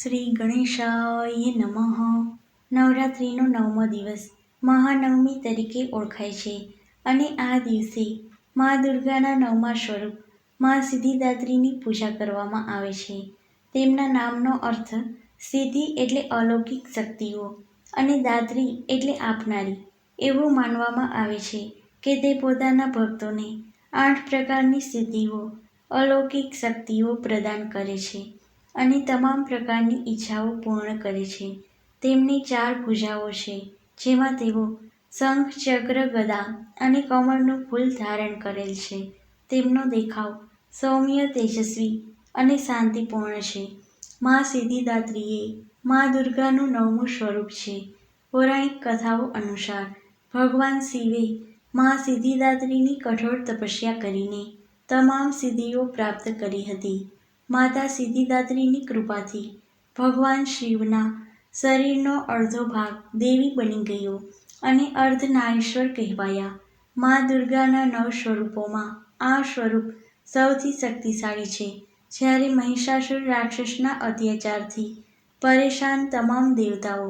શ્રી ગણેશાય નમઃ. નવરાત્રિનો નવમો દિવસ મહાનવમી તરીકે ઓળખાય છે અને આ દિવસે મા દુર્ગાના નવમા સ્વરૂપ મા સિદ્ધિદાત્રીની પૂજા કરવામાં આવે છે. તેમના નામનો અર્થ સિદ્ધિ એટલે અલૌકિક શક્તિઓ અને દાત્રી એટલે આપનારી એવું માનવામાં આવે છે કે તે પોતાના ભક્તોને આઠ પ્રકારની સિદ્ધિઓ, અલૌકિક શક્તિઓ પ્રદાન કરે છે. અને તમામ પ્રકારની ઈચ્છાઓ પૂર્ણ કરે છે. તેમની ચાર ભૂજાઓ છે, જેમાં તેઓ શંખ, ચક્ર, ગદા અને કમળનું ફૂલ ધારણ કરેલ છે. તેમનો દેખાવ સૌમ્ય, તેજસ્વી અને શાંતિપૂર્ણ છે. મા સિદ્ધિદાત્રીએ મા દુર્ગાનું નવમું સ્વરૂપ છે. પૌરાણિક કથાઓ અનુસાર ભગવાન શિવે મા સિદ્ધિદાત્રીની કઠોર તપસ્યા કરીને તમામ સિદ્ધિઓ પ્રાપ્ત કરી હતી. માતા સિદ્ધિદાત્રીની કૃપાથી ભગવાન શિવના શરીરનો અડધો ભાગ દેવી બની ગયો અને અર્ધનારીશ્વર કહેવાયા. મા દુર્ગાના નવ સ્વરૂપોમાં આ સ્વરૂપ સૌથી શક્તિશાળી છે. જ્યારે મહિષાસુર રાક્ષસના અત્યાચારથી પરેશાન તમામ દેવતાઓ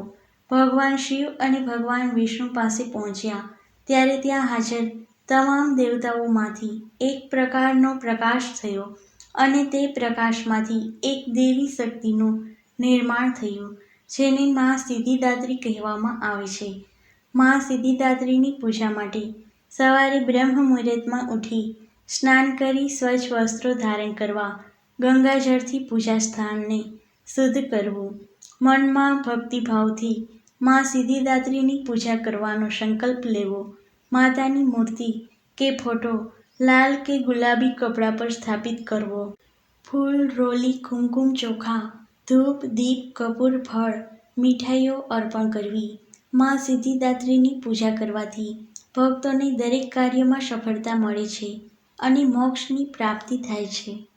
ભગવાન શિવ અને ભગવાન વિષ્ણુ પાસે પહોંચ્યા, ત્યારે ત્યાં હાજર તમામ દેવતાઓમાંથી એક પ્રકારનો પ્રકાશ થયો અને તે પ્રકાશમાંથી એક દેવી શક્તિનું નિર્માણ થયું, જેને મા સિદ્ધિદાત્રી કહેવામાં આવે છે. મા સિદ્ધિદાત્રીની પૂજા માટે સવારે બ્રહ્મ મુહૂર્તમાં ઉઠી સ્નાન કરી સ્વચ્છ વસ્ત્રો ધારણ કરવા ગંગાજળથી પૂજા સ્થાનને શુદ્ધ કરવું. મનમાં ભક્તિભાવથી મા સિદ્ધિદાત્રીની પૂજા કરવાનો સંકલ્પ લેવો. માતાની મૂર્તિ કે ફોટો લાલ કે ગુલાબી કપડા પર સ્થાપિત કરવો. ફૂલ, રોલી, કુમકુમ ચોખા, ધૂપ, દીપ, કપૂર, ફળ, મીઠાઈઓ અર્પણ કરવી. માં સિદ્ધિદાત્રીની પૂજા કરવાથી ભક્તોને દરેક કાર્યમાં સફળતા મળે છે અને મોક્ષની પ્રાપ્તિ થાય છે.